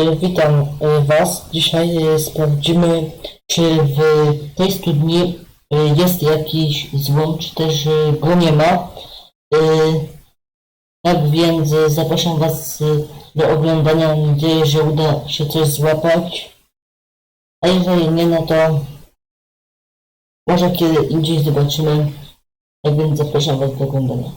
E, Witam e, Was. Dzisiaj e, sprawdzimy, czy w tej studni jest jakiś złom, czy też go nie ma. Tak więc zapraszam Was do oglądania. Mam nadzieję, że uda się coś złapać. A jeżeli nie, no to może kiedy indziej zobaczymy. Tak więc zapraszam Was do oglądania.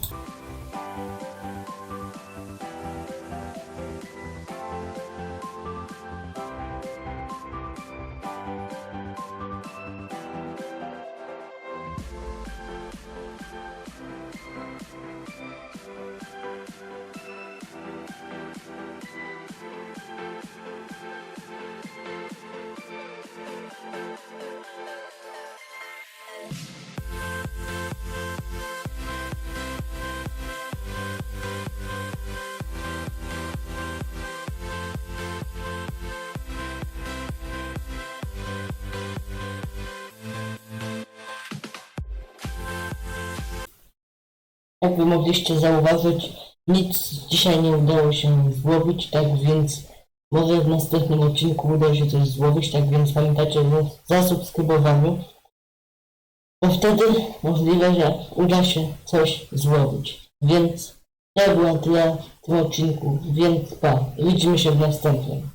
Jak wy mogliście zauważyć, nic dzisiaj nie udało się złowić, tak więc może w następnym odcinku uda się coś złowić, tak więc pamiętajcie o zasubskrybowaniu. Bo wtedy możliwe, że uda się coś złowić. Więc to było tyle w tym odcinku, więc pa, widzimy się w następnym.